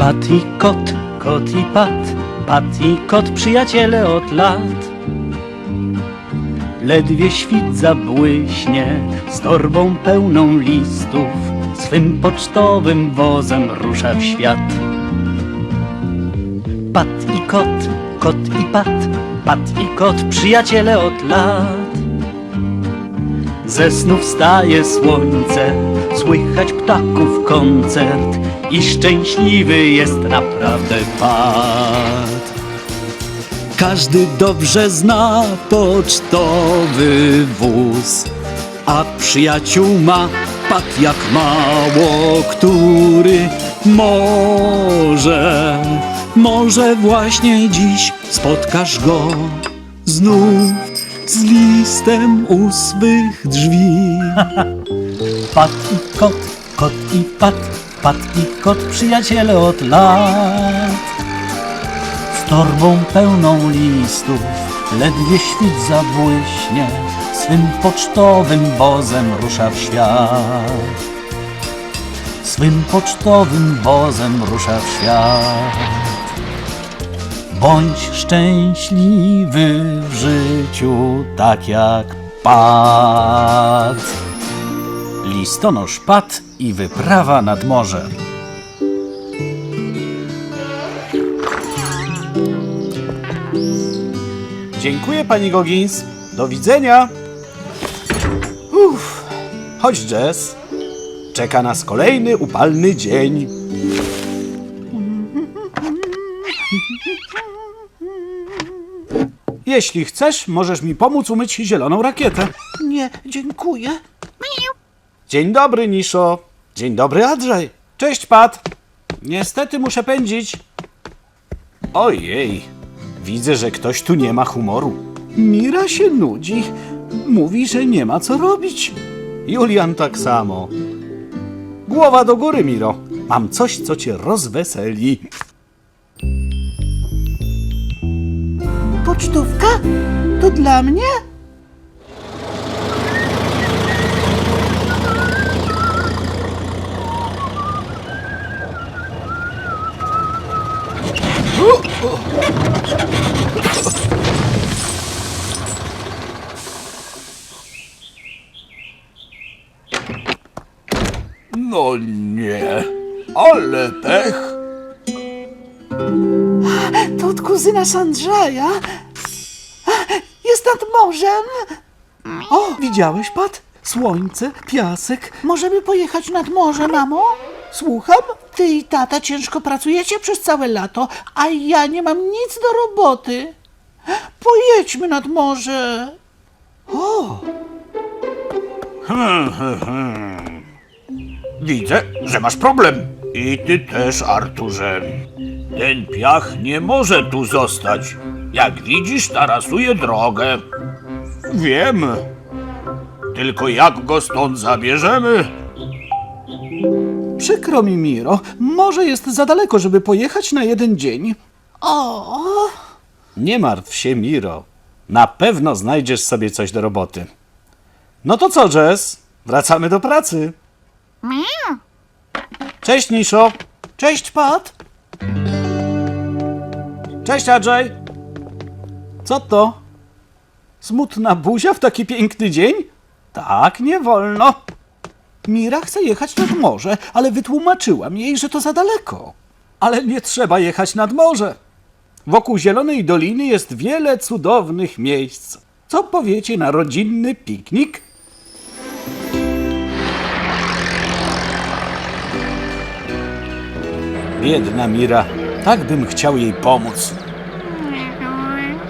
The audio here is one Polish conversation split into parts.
Pat i kot, kot i pat, pat i kot przyjaciele od lat. Ledwie świt zabłyśnie z torbą pełną listów, swym pocztowym wozem rusza w świat. Pat i kot, kot i pat, pat i kot przyjaciele od lat. Ze snu wstaje słońce, słychać ptaków koncert i szczęśliwy jest naprawdę pat. Każdy dobrze zna pocztowy wóz, a przyjaciół ma pat jak mało który może, może właśnie dziś spotkasz go znów z listem u swych drzwi. Pat i kot, kot i pat, pat i kot przyjaciele od lat. Z torbą pełną listów, ledwie świt zabłyśnie, swym pocztowym wozem rusza w świat. Swym pocztowym wozem rusza w świat. Bądź szczęśliwy w życiu, tak jak Pat. Listonosz Pat i wyprawa nad morze. Dziękuję, pani Goggins. Do widzenia. Uff. Chodź, Jess. Czeka nas kolejny upalny dzień. Jeśli chcesz, możesz mi pomóc umyć zieloną rakietę. Nie, dziękuję. Dzień dobry, Niszo. Dzień dobry, Andrzej. Cześć, Pat. Niestety muszę pędzić. Ojej, widzę, że ktoś tu nie ma humoru. Mira się nudzi. Mówi, że nie ma co robić. Julian tak samo. Głowa do góry, Miro. Mam coś, co cię rozweseli. Pocztówka? To dla mnie? No nie, ale pech. To od kuzyna Sandrzaja. Jest nad morzem. O, widziałeś, Pat? Słońce, piasek. Możemy pojechać nad morze, mamo? Słucham? Ty i tata ciężko pracujecie przez całe lato, a ja nie mam nic do roboty. Pojedźmy nad morze. Widzę, że masz problem. I ty też, Arturze. Ten piach nie może tu zostać. Jak widzisz, tarasuje drogę. Wiem. Tylko jak go stąd zabierzemy? Przykro mi, Miro. Morze jest za daleko, żeby pojechać na jeden dzień. O, Nie martw się, Miro. Na pewno znajdziesz sobie coś do roboty. No to co, Jess? Wracamy do pracy. Cześć, Niszo. cześć, Pat. Cześć, Andrzej. Co to? Smutna buzia w taki piękny dzień? Tak, nie wolno. Mira chce jechać nad morze, ale wytłumaczyłam jej, że to za daleko. Ale nie trzeba jechać nad morze. Wokół Zielonej Doliny jest wiele cudownych miejsc. Co powiecie na rodzinny piknik? Biedna Mira, tak bym chciał jej pomóc.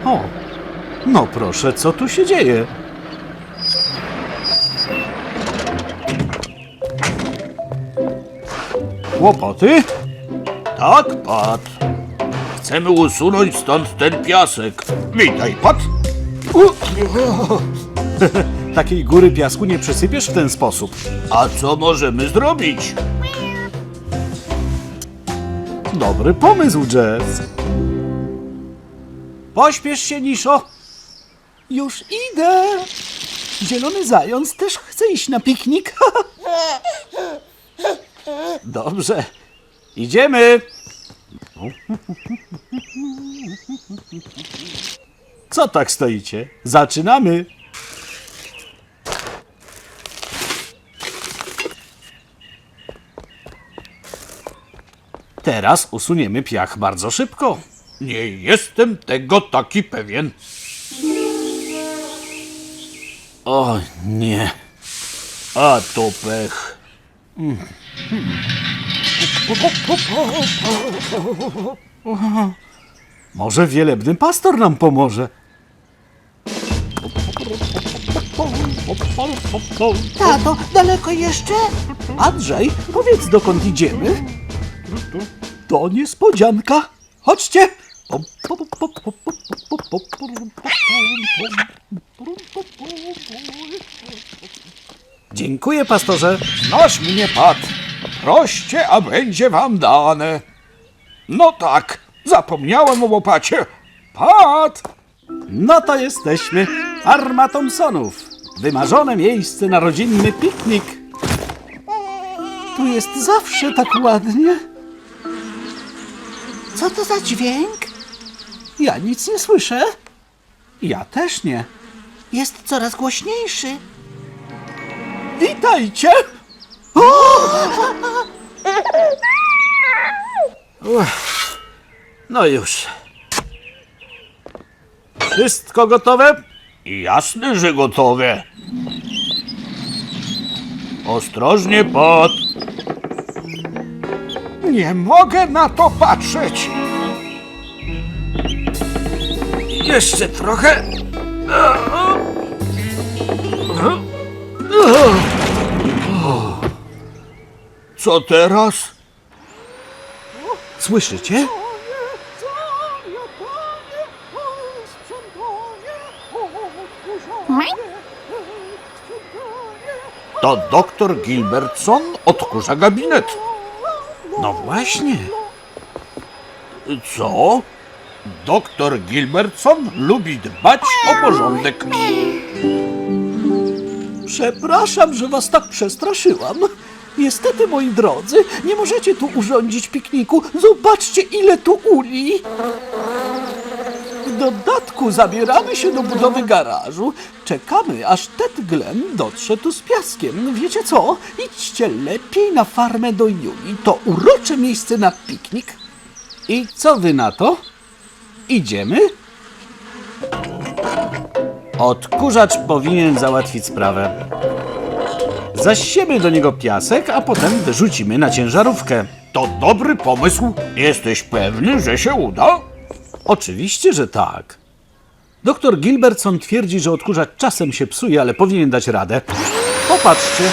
O, no proszę, co tu się dzieje? Kłopoty? Tak, Pat. Chcemy usunąć stąd ten piasek. Witaj, Pat. Takiej góry piasku nie przysypiesz w ten sposób. A co możemy zrobić? Dobry pomysł, Jess. Pośpiesz się, Niszo. Już idę. Zielony zając też chce iść na piknik. Dobrze. Idziemy. Co tak stoicie? Zaczynamy! Teraz usuniemy piach bardzo szybko. Nie jestem tego taki pewien. O nie. A to pech. Może wielebny pastor nam pomoże. Tato, daleko jeszcze? Andrzej, powiedz dokąd idziemy? To niespodzianka. Chodźcie. Dziękuję, pastorze. Znasz mnie, Pat. Proście, a będzie wam dane. No tak, zapomniałem o łopacie. Pat! No to jesteśmy. Farma Thompsonów. Wymarzone miejsce na rodzinny piknik. Tu jest zawsze tak ładnie. Co to za dźwięk? Ja nic nie słyszę. Ja też nie. Jest coraz głośniejszy. Witajcie! Uff. No już. Wszystko gotowe? Jasne, że gotowe. Ostrożnie, Pat. Nie mogę na to patrzeć. Jeszcze trochę. Co teraz? Słyszycie? To doktor Gilbertson odkurza gabinet. No właśnie. Co? Doktor Gilbertson lubi dbać o porządek. Przepraszam, że was tak przestraszyłam. Niestety, moi drodzy, nie możecie tu urządzić pikniku. Zobaczcie, ile tu uli. W dodatku zabieramy się do budowy garażu. Czekamy, aż Ted Glen dotrze tu z piaskiem. Wiecie co? Idźcie lepiej na farmę do Juli. To urocze miejsce na piknik. I co wy na to? Idziemy? Odkurzacz powinien załatwić sprawę. Zasiemy do niego piasek, a potem wyrzucimy na ciężarówkę. To dobry pomysł. Jesteś pewny, że się uda? Oczywiście, że tak. Doktor Gilbertson twierdzi, że odkurzacz czasem się psuje, ale powinien dać radę. Popatrzcie.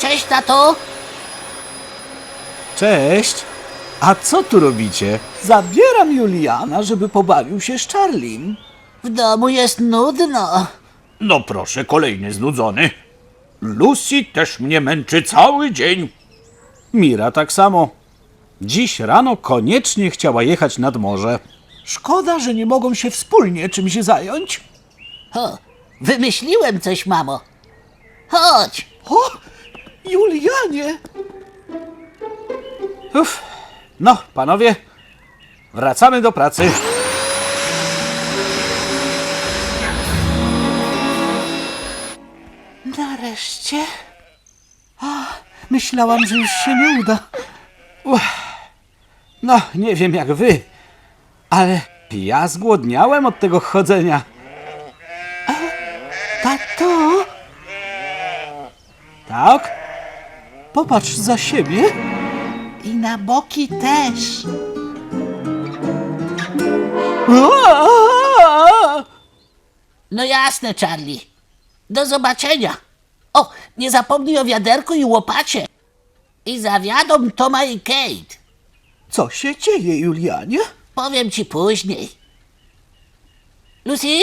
Cześć, tato. Cześć. A co tu robicie? Zabieram Juliana, żeby pobawił się z Charlim. W domu jest nudno. No proszę, kolejny znudzony. Lucy też mnie męczy cały dzień. Mira tak samo. Dziś rano koniecznie chciała jechać nad morze. Szkoda, że nie mogą się wspólnie czymś zająć. O, wymyśliłem coś, mamo. Chodź. O, Julianie! Uf. No, panowie, wracamy do pracy. Nareszcie. Myślałam, że już się nie uda. Uff. No, nie wiem jak wy, ale ja zgłodniałem od tego chodzenia. Tato, Tak? Popatrz za siebie. I na boki też. No jasne, Charlie. Do zobaczenia. O, nie zapomnij o wiaderku i łopacie. I zawiadom Toma i Kate. Co się dzieje, Julianie? Powiem ci później. Lucy?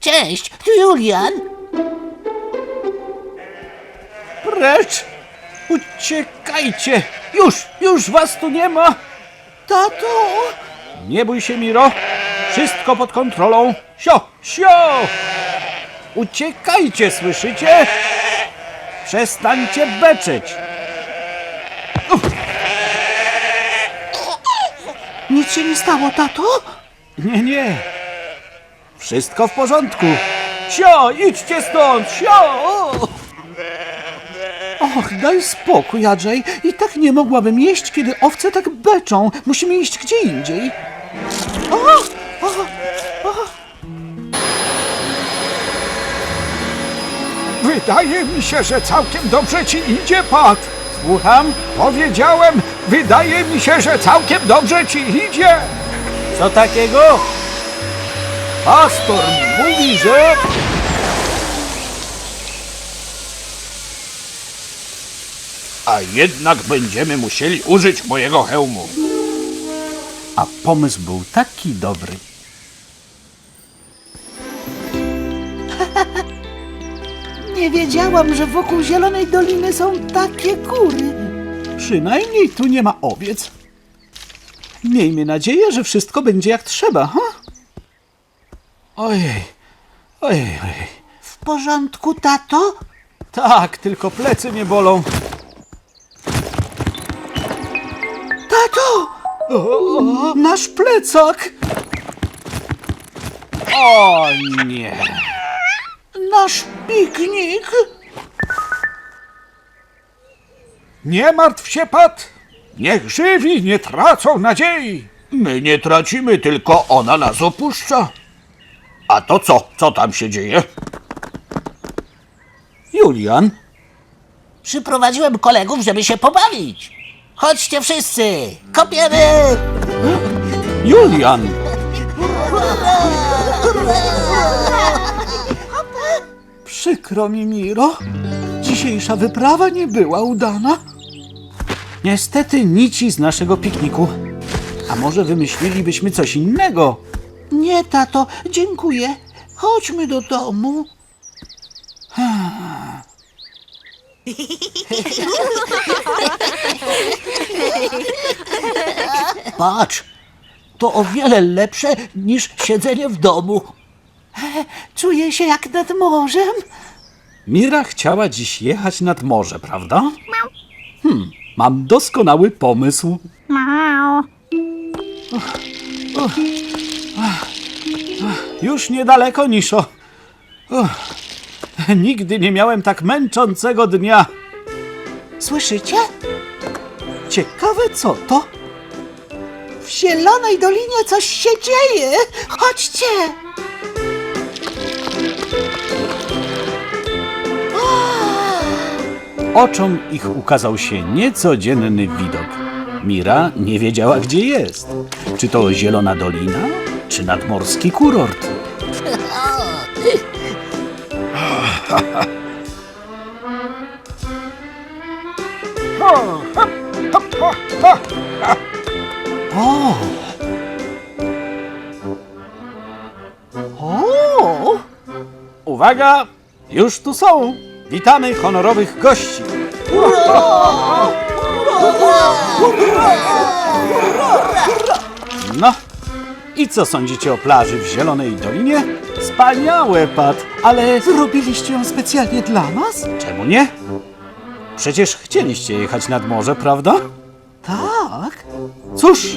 Cześć, tu Julian. Precz! Uciekajcie! Już, już was tu nie ma! Tato! Nie bój się, Miro. Wszystko pod kontrolą. Sio, sio! Uciekajcie, słyszycie? Przestańcie beczeć! Nic się nie stało, tato? Nie, nie. Wszystko w porządku. Sio, idźcie stąd, sio! Och, daj spokój, Andrzej. I tak nie mogłabym jeść, kiedy owce tak beczą. Musimy iść gdzie indziej. Wydaje mi się, że całkiem dobrze ci idzie, Pat. Słucham? Powiedziałem, wydaje mi się, że całkiem dobrze ci idzie. Co takiego? Pastor mówi, że... A jednak będziemy musieli użyć mojego hełmu. A pomysł był taki dobry. Nie wiedziałam, że wokół Zielonej Doliny są takie góry. Przynajmniej tu nie ma owiec. Miejmy nadzieję, że wszystko będzie jak trzeba, ha? Ojej, ojej, ojej. W porządku, tato? Tak, tylko plecy mnie bolą. O, nasz plecak! O nie! Nasz piknik! Nie martw się, Pat. Niech żywi nie tracą nadziei. My nie tracimy, tylko ona nas opuszcza. A to co? Co tam się dzieje? Julian, Przyprowadziłem kolegów, żeby się pobawić. Chodźcie wszyscy, kopiemy! Julian! Przykro mi, Miro. Dzisiejsza wyprawa nie była udana. Niestety nici z naszego pikniku. A może wymyślilibyśmy coś innego? Nie, tato, dziękuję. Chodźmy do domu. Patrz, to o wiele lepsze niż siedzenie w domu. Czuję się jak nad morzem. Mira chciała dziś jechać nad morze, prawda? Hmm, mam doskonały pomysł. Już niedaleko, Niszo. Uch, Nigdy nie miałem tak męczącego dnia. Słyszycie? Ciekawe co to? W Zielonej Dolinie coś się dzieje. Chodźcie! Oczom ich ukazał się niecodzienny widok. Mira nie wiedziała, gdzie jest. Czy to Zielona Dolina, czy nadmorski kurort? Uwaga! Już tu są! Witamy honorowych gości! No, i co sądzicie o plaży w Zielonej Dolinie? Wspaniałe, Pat, ale Zrobiliście ją specjalnie dla nas? czemu nie? Przecież chcieliście jechać nad morze, prawda? Tak. Cóż,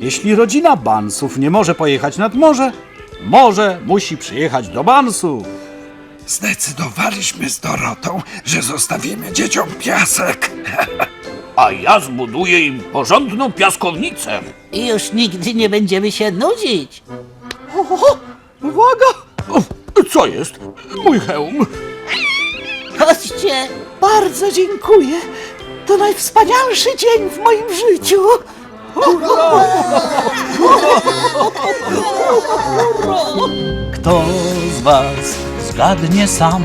jeśli rodzina Bansów nie może pojechać nad morze, morze musi przyjechać do Bansów. Zdecydowaliśmy z Dorotą, że zostawimy dzieciom piasek. A ja zbuduję im porządną piaskownicę. I już nigdy nie będziemy się nudzić. Uwaga! O, co jest? Mój hełm. Chodźcie, Bardzo dziękuję. To najwspanialszy dzień w moim życiu. Kto z was zgadnie sam,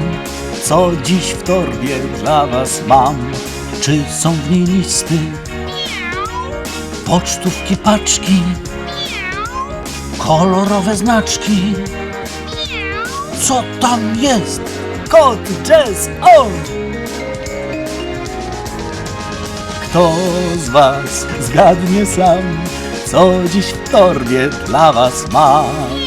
co dziś w torbie dla was mam? Czy są w niej listy, pocztówki, paczki, kolorowe znaczki? Co tam jest? Kod Jazz On! Kto z was zgadnie sam, co dziś w torbie dla was mam?